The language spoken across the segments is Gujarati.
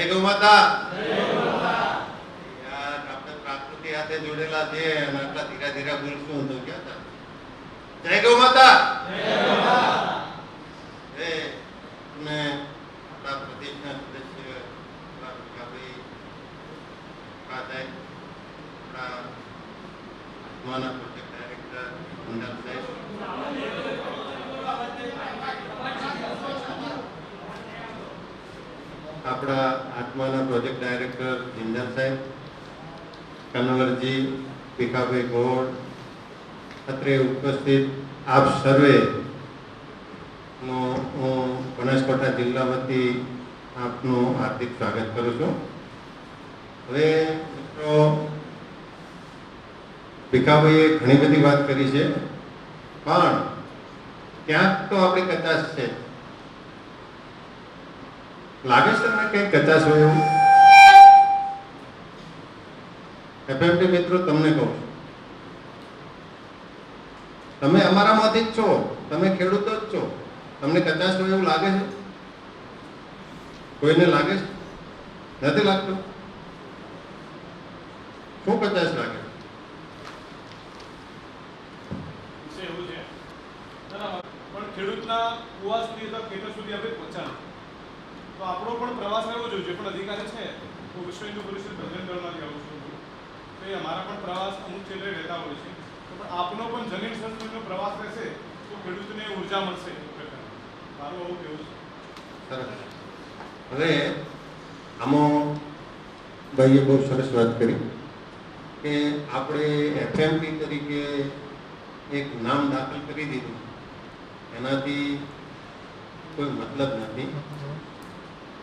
જય ગૌ માતા. આપણે પ્રાકૃતિ સાથે જોડેલા છે આટલા ધીરે ધીરા બોલશું તો ક્યાં જય ગૌ માતા. આપણા પ્રદેશના સદસ્ય આપણા પ્રોજેક્ટ ડાયરેક્ટર સાહેબ. આપણા આત્માના પ્રોજેક્ટ ડાયરેક્ટર જિંદર સાહેબ, કનવરજી, ભીખાભાઈ ગોળ, અત્રે ઉપસ્થિત આપ સર્વે. હું બનાસકાંઠા જિલ્લા વતી આપનું હાર્દિક સ્વાગત કરું છું. હવે મિત્રો, ભીખાભાઈએ ઘણી બધી વાત કરી છે, પણ ક્યાંક તો આપણી કદાચ છે. લાગે છે તમને કંઈક કચાશ હોય એવું? એફએમટી મિત્રો, તમને કહું તમે અમારામાંથી જ છો. તમે ખેડૂતો જ છો. તમને કચાશ હોય એવું લાગે છે? કોઈને લાગે છે? નથી લાગતું? શું કચાશ લાગે? છે. ખેડૂતના કુવા સુધી અથવા ખેતર સુધી આપણે પહોંચાડો. તો આપણો પણ પ્રવાસ રહેવો જોઈએ, જે પણ અધિકારી છે, હું વિશ્વ હિન્દુ પરિષદ ભજન દળમાંથી આવું છું. તો એ અમારા પણ પ્રવાસ અમુક ક્ષેત્રે રહેતા હોય છે. તો પણ આપનો પણ જમીન સંસ્કૃતિનો પ્રવાસ રહેશે, તો ખેડૂતને ઊર્જા મળશે. મારું આવું કહેવું છે. હવે આમાં ભાઈએ બહુ સરસ વાત કરી કે આપણે એફએમપી તરીકે એક નામ દાખલ કરી દીધું. એનાથી કોઈ મતલબ નથી.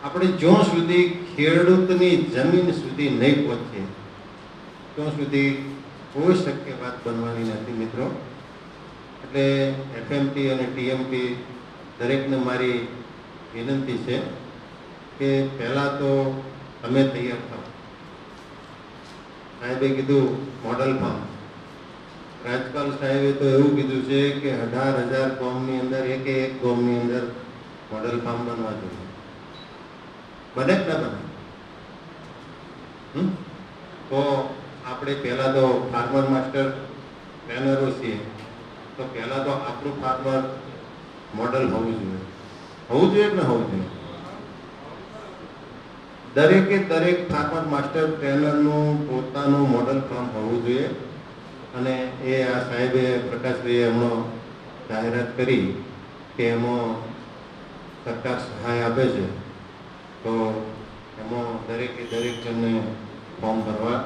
આપણે જ્યાં સુધી ખેડૂતની જમીન સુધી નહીં પહોંચીએ, ત્યાં સુધી કોઈ શક્ય વાત બનવાની નથી મિત્રો. એટલે એફએમટી અને ટીએમટી દરેકને મારી વિનંતી છે કે પહેલાં તો તમે તૈયાર થાઓ. સાહેબે કીધું મોડલ ફાર્મ રાજપાલ સાહેબે તો એવું કીધું છે કે અઢાર હજાર ગામની અંદર, એક એક ગામની અંદર મોડલ ફાર્મ બનવા જોઈએ. બને જ ના બને? તો આપણે પહેલાં તો ફાર્મર માસ્ટર ટ્રેનરો છીએ, તો પહેલાં તો આપણું ફાર્મર મોડલ હોવું જોઈએ. હોવું જોઈએ કે ન હોવું જોઈએ? દરેકે દરેક ફાર્મર માસ્ટર ટ્રેનરનું પોતાનું મોડલ ફાર્મ હોવું જોઈએ. અને એ આ સાહેબે પ્રકાશભાઈએ હમણાં જાહેરાત કરી કે એમાં સરકાર સહાય આપે છે. તો એમાં દરેકે દરેક જણને ફોર્મ ભરવા.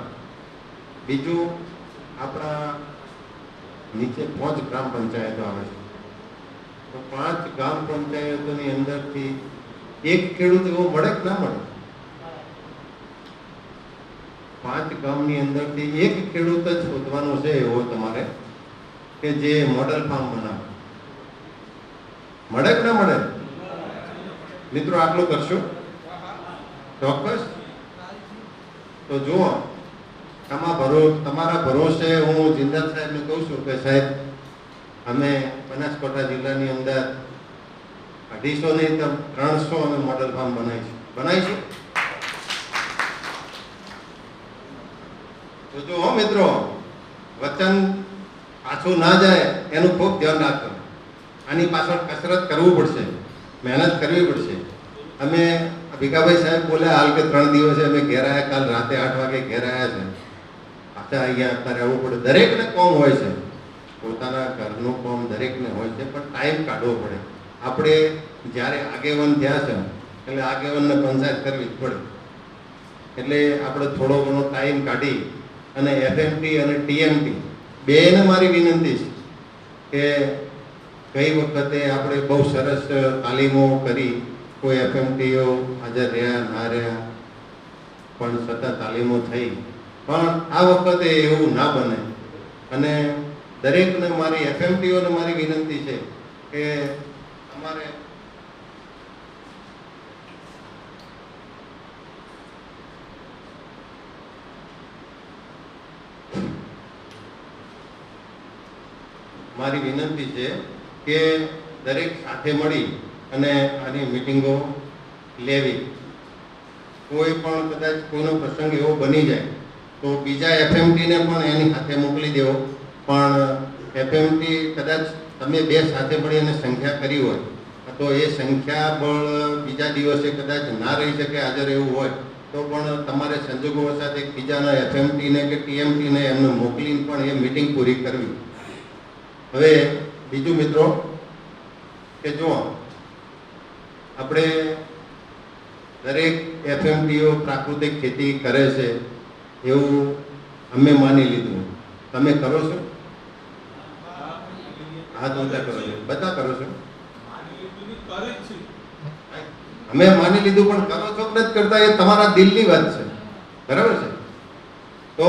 બીજું આપણા નીચે પાંચ ગ્રામ પંચાયતો આવે છે. તો પાંચ ગ્રામ પંચાયતોની અંદરથી એક ખેડૂત એવો મળે કે ના મળે? પાંચ ગામની અંદરથી એક ખેડૂત જ શોધવાનો છે એવો તમારે કે જે મોડલ ફાર્મ બનાવે. મળે કે ના મળે? મિત્રો, આટલું કરશો. ચોક્કસ. તો જુઓ, આમાં ભરો, તમારા ભરોસે હું જિંદલ સાહેબને કહું છું કે સાહેબ, અમે બનાસકાંઠા જિલ્લાની અંદર અઢીસો નહીં તો ત્રણસો અમે મોડલ ફાર્મ બનાવીશું. બનાવીશું? તો જુઓ મિત્રો, વચન પાછું ના જાય એનું ખૂબ ધ્યાન રાખજો આની પાછળ કસરત કરવું પડશે, મહેનત કરવી પડશે. અમે ભીખાભાઈ સાહેબ બોલ્યા હાલ કે ત્રણ દિવસે અમે ઘેર આવ્યા કાલ રાતે આઠ વાગે ઘેર આવ્યા છે. પાછા અહીંયા અત્યારે આવવું પડે. દરેકને કોમ હોય છે. પોતાના ઘરનું કોમ દરેકને હોય છે, પણ ટાઈમ કાઢવો પડે. આપણે જ્યારે આગેવાન થયા છે, એટલે આગેવાનને પંચાયત કરવી જ પડે. એટલે આપણે થોડો ઘણો ટાઈમ કાઢી અને એફએમટી અને ટીએમટી બેને મારી વિનંતી છે કે કઈ વખતે આપણે બહુ સરસ તાલીમો કરી કોઈ એફએમટીઓ હાજર રહ્યા, ના રહ્યા, પણ સતત તાલીમો થઈ. પણ આ વખતે એવું ના બને. અને દરેકને મારી એફએમટીઓને મારી વિનંતી છે કે અમારે મારી વિનંતી છે કે દરેક સાથે મળી અને આની મિટિંગો લેવી. કોઈ પણ કદાચ કોઈનો પ્રસંગ એવો બની જાય, તો બીજા એફએમટીને પણ એની સાથે મોકલી દેવો. પણ એફએમટી કદાચ તમે બે સાથે મળી એને સંખ્યા કરી હોય, તો એ સંખ્યા પણ બીજા દિવસે કદાચ ના રહી શકે, હાજર એવું હોય, તો પણ તમારે સંજોગો સાથે બીજાના એફએમટીને કે ટીએમટીને એમને મોકલીને પણ એ મિટિંગ પૂરી કરવી. હવે બીજું મિત્રો, કે જો આપણે દરેક એફએમટીઓ પ્રાકૃતિક ખેતી કરે છે એવું અમે માની લીધું. તમે કરો છો? હાથ ઊંચા કરો છો. બધા કરો છે? અમે માની લીધું, પણ કરો છો કે નથી કરતા એ તમારા દિલની વાત છે. બરાબર છે? તો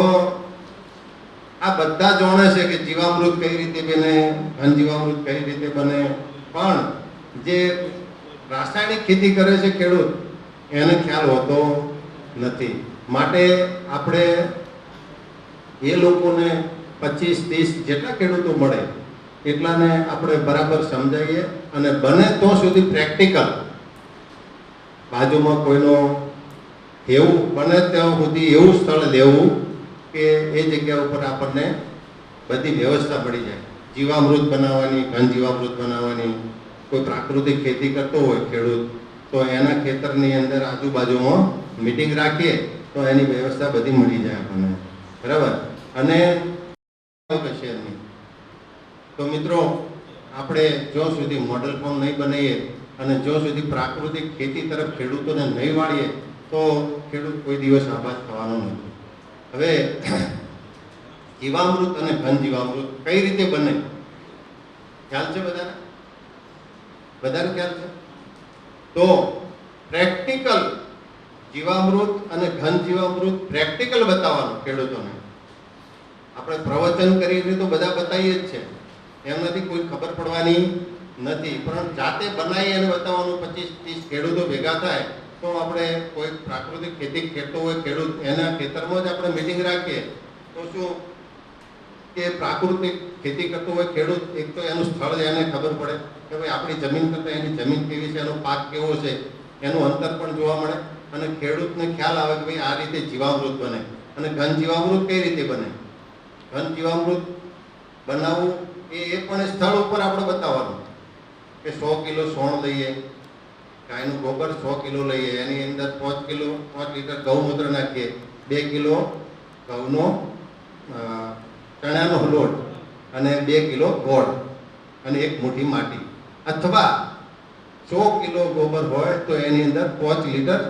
આ બધા જાણે છે કે જીવામૃત કઈ રીતે બને, ઘન જીવામૃત કઈ રીતે બને, પણ જે રાસાયણિક ખેતી કરે છે ખેડૂત, એને ખ્યાલ હોતો નથી. માટે આપણે એ લોકોને પચીસ, ત્રીસ જેટલા ખેડૂતો મળે, એટલાને આપણે બરાબર સમજાવીએ અને બને તો સુધી પ્રેક્ટિકલ. બાજુમાં કોઈનો એવું બને ત્યાં સુધી એવું સ્થળ લેવું કે એ જગ્યા ઉપર આપણને બધી વ્યવસ્થા પડી જાય. જીવામૃત બનાવવાની, ઘન જીવામૃત બનાવવાની કોઈ પ્રાકૃતિક ખેતી કરતો હોય ખેડૂત, તો એના ખેતરની અંદર આજુબાજુમાં મિટિંગ રાખીએ, તો એની વ્યવસ્થા બધી મળી જાય આપણને. બરાબર? અને શહેરની તો મિત્રો, આપણે જો સુધી મોડલ ફોર્મ નહીં બનાવીએ અને જો સુધી પ્રાકૃતિક ખેતી તરફ ખેડૂતોને નહીં વાળીએ, તો ખેડૂત કોઈ દિવસ આબાદ થવાનો નથી. હવે, જીવામૃત અને ઘન જીવામૃત કઈ રીતે બને? ખ્યાલ છે બધાને? બધાને ખ્યાલ છે? તો પ્રેક્ટિકલ જીવામૃત અને ઘન જીવામૃત પ્રેક્ટિકલ બતાવવાનું ખેડૂતોને. આપણે પ્રવચન કરીને તો બધા બતાવીએ જ છે. એમ નથી કોઈ ખબર પડવાની નથી. પણ જાતે બનાવી અને બતાવવાનું પચીસ ત્રીસ ખેડૂતો ભેગા થાય તો આપણે કોઈ પ્રાકૃતિક ખેતી ખેડતો હોય ખેડૂત, એના ખેતરમાં જ આપણે મિટિંગ રાખીએ. તો શું? કે પ્રાકૃતિક ખેતી કરતો હોય ખેડૂત, એક તો એનું સ્થળ એને ખબર પડે. કે ભાઈ આપણી જમીન કરતાં એની જમીન કેવી છે, એનો પાક કેવો છે, એનું અંતર પણ જોવા મળે. અને ખેડૂતને ખ્યાલ આવે કે ભાઈ આ રીતે જીવામૃત બને. અને ઘન જીવામૃત કઈ રીતે બને? ઘન જીવામૃત બનાવવું એ એ પણ સ્થળ ઉપર આપણે બતાવવાનું. કે સો કિલો સોણ લઈએ ગાયનું ગોબર સો કિલો લઈએ, એની અંદર પાંચ કિલો, પાંચ લીટર ગૌમૂત્ર નાખીએ, બે કિલો ઘઉંનો ચણાનો લોટ અને બે કિલો ગોળ અને એક મુઠ્ઠી માટી. અથવા સો કિલો ગોબર હોય તો એની અંદર પાંચ લીટર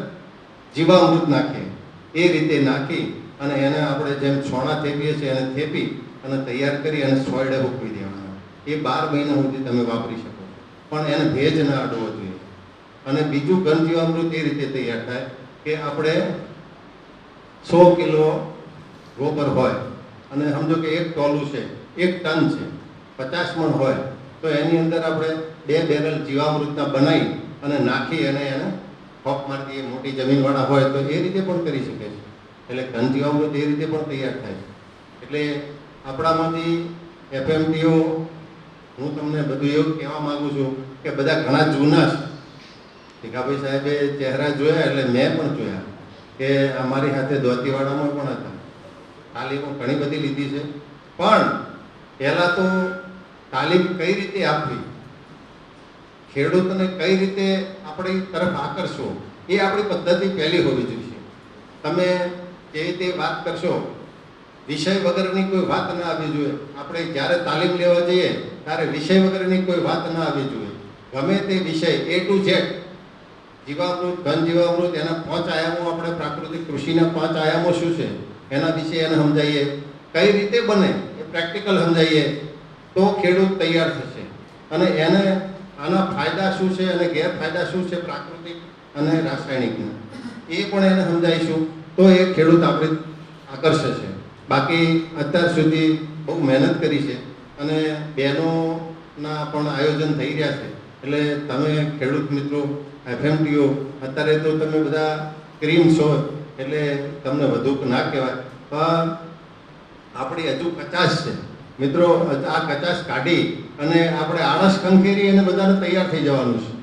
જીવામૃત નાખીએ. એ રીતે નાખી અને એને આપણે જેમ છોણા થેપીએ છીએ એને થેપી અને તૈયાર કરી અને સોયડે ઉકવી દેવાના. એ બાર મહિના સુધી તમે વાપરી શકો પણ એને ભેજ ના અડવો જોઈએ. અને બીજું ઘન જીવામૃત એ રીતે તૈયાર થાય કે આપણે સો કિલો ગોબર હોય. અને સમજો કે એક ટોલું છે, એક ટન છે, પચાસ મણ હોય. તો એની અંદર આપણે બે બેરલ જીવામૃતના બનાવી અને નાખી અને એને ખોપ મારી દઈએ મોટી જમીનવાળા હોય તો એ રીતે પણ કરી શકે છે. એટલે ઘન જીવામૃત એ રીતે પણ તૈયાર થાય છે. એટલે આપણામાંથી એફએમટીઓ, હું તમને બધું એવું કહેવા માગું છું કે બધા ઘણા જૂના છે. ભીખાભાઈ સાહેબે ચહેરા જોયા એટલે મેં પણ જોયા કે અમારી સાથે દોતીવાડામાં પણ હતા. તાલીમો ઘણી બધી લીધી છે. પણ પહેલાં તો તાલીમ કઈ રીતે આપવી? ખેડૂતને કઈ રીતે આપણી તરફ આકર્ષવો? એ આપણી પદ્ધતિ પહેલી હોવી જોઈએ. તમે જે રીતે વાત કરશો? વિષય વગરની કોઈ વાત ન આવવી જોઈએ. આપણે જ્યારે તાલીમ લેવા જઈએ, ત્યારે વિષય વગરની કોઈ વાત ન આવવી જોઈએ. ગમે તે વિષય એ ટુ ઝેડ જીવામૃત, ઘન જીવામૃત, એના પાંચ આયામો આપણે પ્રાકૃતિક કૃષિના પાંચ આયામો શું છે? એના વિશે એને સમજાવીએ કઈ રીતે બને? એ પ્રેક્ટિકલ સમજાવીએ તો ખેડૂત તૈયાર થશે. અને એને આના ફાયદા શું છે અને ગેરફાયદા શું છે પ્રાકૃતિક અને રાસાયણિકના? એ પણ એને સમજાવીશું. તો એ ખેડૂત આપણે આકર્ષે છે. બાકી અત્યાર સુધી બહુ મહેનત કરી છે અને બહેનોના પણ આયોજન થઈ રહ્યા છે. એટલે તમે ખેડૂત મિત્રો, એફએમટીઓ, અત્યારે તો તમે બધા ક્રીમ છો, એટલે તમને વધુ ના કહેવાય. પણ આપણી હજુ કચાશ છે. મિત્રો, આ કચાશ કાઢી અને આપણે આળસ ખંખેરી અને બધાને તૈયાર થઈ જવાનું છે.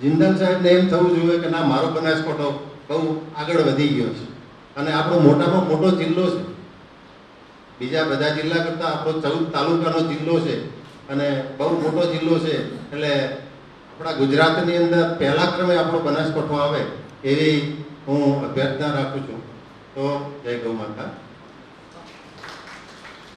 જિંદલ સાહેબને એમ થવું જોઈએ કે ના, મારો બનાસકોટો બહુ આગળ વધી ગયો છે. અને આપણો મોટામાં મોટો જિલ્લો છે. બીજા બધા જિલ્લા કરતાં આપણો ચૌદ તાલુકાનો જિલ્લો છે અને બહુ મોટો જિલ્લો છે. એટલે આપણા ગુજરાતની અંદર પહેલા ક્રમે આપણો બનાસકોઠો આવે એવી હું અભ્યર્થના રાખું છું. તો જય ગૌ માતા.